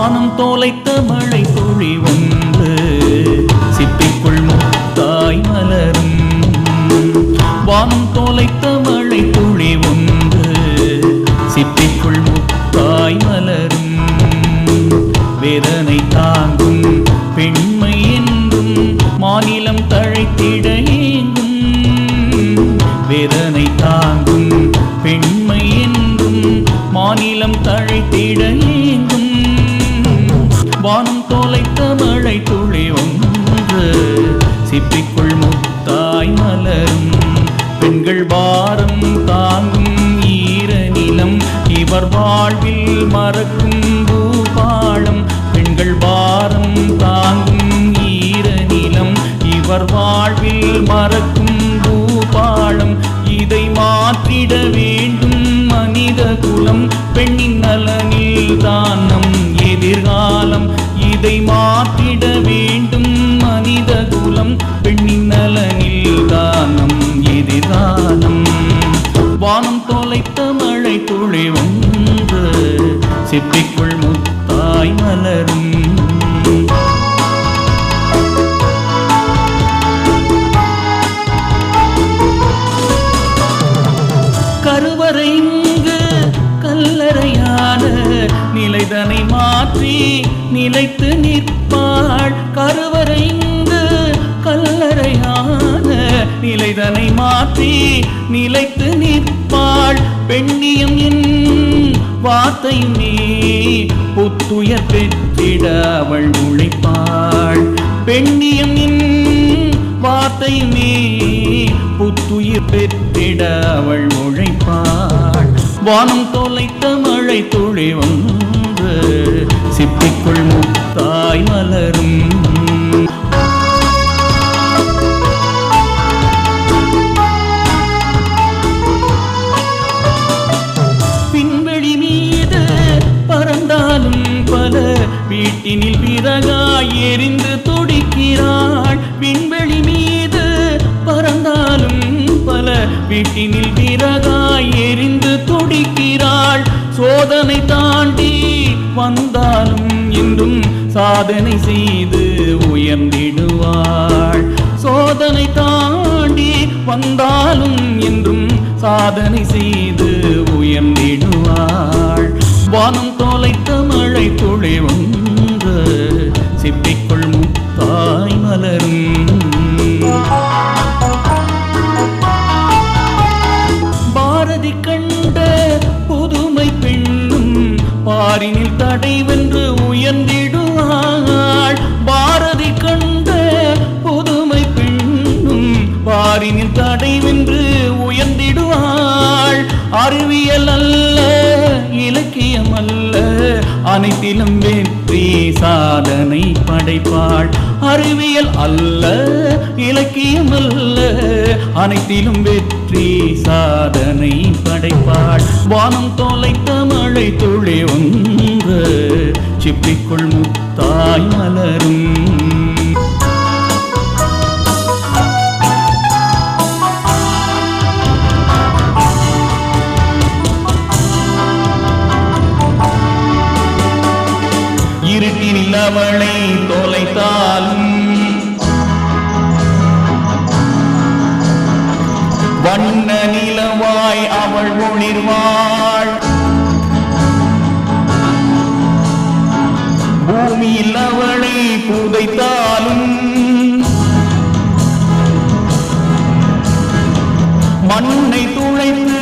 வானம் தோலைத்த மழை துளி ஒன்று சிப்பிக்குள் முத்தாய் மலரும். வானம் தோலைத்த மழை துளி ஒன்று சிப்பிக்குள் முத்தாய் மலரும். வேதனை தாங்கும் பெண்மை என்றும் மாநிலம் தழைத்திட ஏங்கும். வேதனை பறக்கும் மறக்கும் பூபாளம். பெண்கள் பாரம் தாங்கும் ஈர நிலம். இவர் வாழ்வில் மறக்கும் பூபாளம். இதை மாற்றிட வேண்டும் மனித குலம். பெண்ணின் நலனில் தான் நம் எதிர்காலம். இதை மாற்றிட வேண்டும் சிப்பிக்குள் முத்தாய் மலரும் கருவறைங்கு கல்லறையான நிலைதனை மாற்றி நிலைத்து நிற்பாள். கருவறைங்கு கல்லறையான நிலைதனை மாற்றி நிலைத்து நிற்பாள். பெண்ணியம் என் வார்த்தையுமே புத்துயர் பெற்றிட அவள் உழைப்பாள் பெண்ணியம் வார்த்தை நீ புத்துயிர் பெற்றிட அவள் உழைப்பாள் வானம் தொலைத்த மழை துளி வந்து சிப்பிக்குள் முத்தாய் மலரும். வீட்டினில் விறகாய் எரிந்து துடிக்கிறாள். விண்வெளி மீது பறந்தாலும் பல வீட்டினில் விறகாய் எரிந்து துடிக்கிறாள். சோதனை தாண்டி வந்தாலும் என்றும் சாதனை செய்து உயர்ந்திடுவாள். சோதனை தாண்டி வந்தாலும் என்றும் சாதனை செய்து உயர்ந்திடுவாள். வானம் பாரதி கண்ட புதுமை பெண்ணும் பாரினில் தடை வென்று உயர்ந்திடுவாள். பாரதி கண்ட புதுமை பெண்ணும் பாரினில் தடை வென்று உயர்ந்திடுவாள். அறிவியல் அல்ல இலக்கியம் அல்ல அனைத்திலும் வெற்றி சாதனை படைப்பாள். அறிவியல் அல்ல இலக்கியம் அல்ல. அனைத்திலும் வெற்றி சாதனை படைப்பாள். வானம் தொலைத்த மழை துளி ஒன்று சிப்பிக்குள் முத்தாய் மலரும். இருட்டினில் அவளை தொலைத்தாலும் வண்ண நிலவாய் அவள் ஒளிர்வாள் பூமியில் அவளை புதைத்தாலும் மண்ணை துளைத்து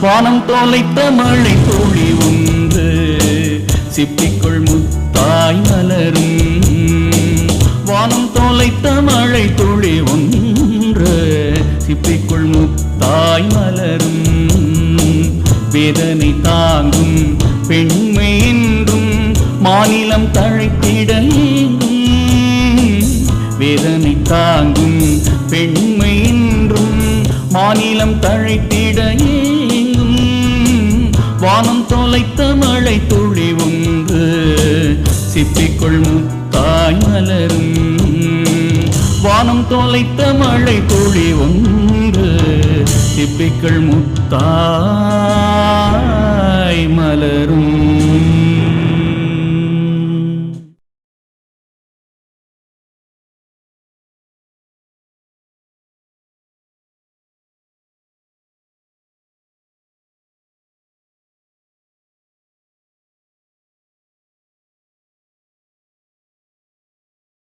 வானம் தொலைத்த மழை தோழி உண்டு. சிப்பிக்குள் முத்தாய் மலரும். வானம் தொலைத்த மழை துளி ஒன்று சிப்பிக்குள் முத்தாய் மலரும். வேதனை தாங்கும் பெண்மை என்றும் மாநிலம் தழைத்திட வேதனை தாங்கும் பெண்மை என்றும் மாநிலம் தழைத்திடையே வானம் தொலைத்த மழை துளி ஒன்று சிப்பிக்குள் முத்தாய் மலரும். வானம் தொலைத்த மழை துளி ஒன்று சிப்பிக்குள் முத்தாய்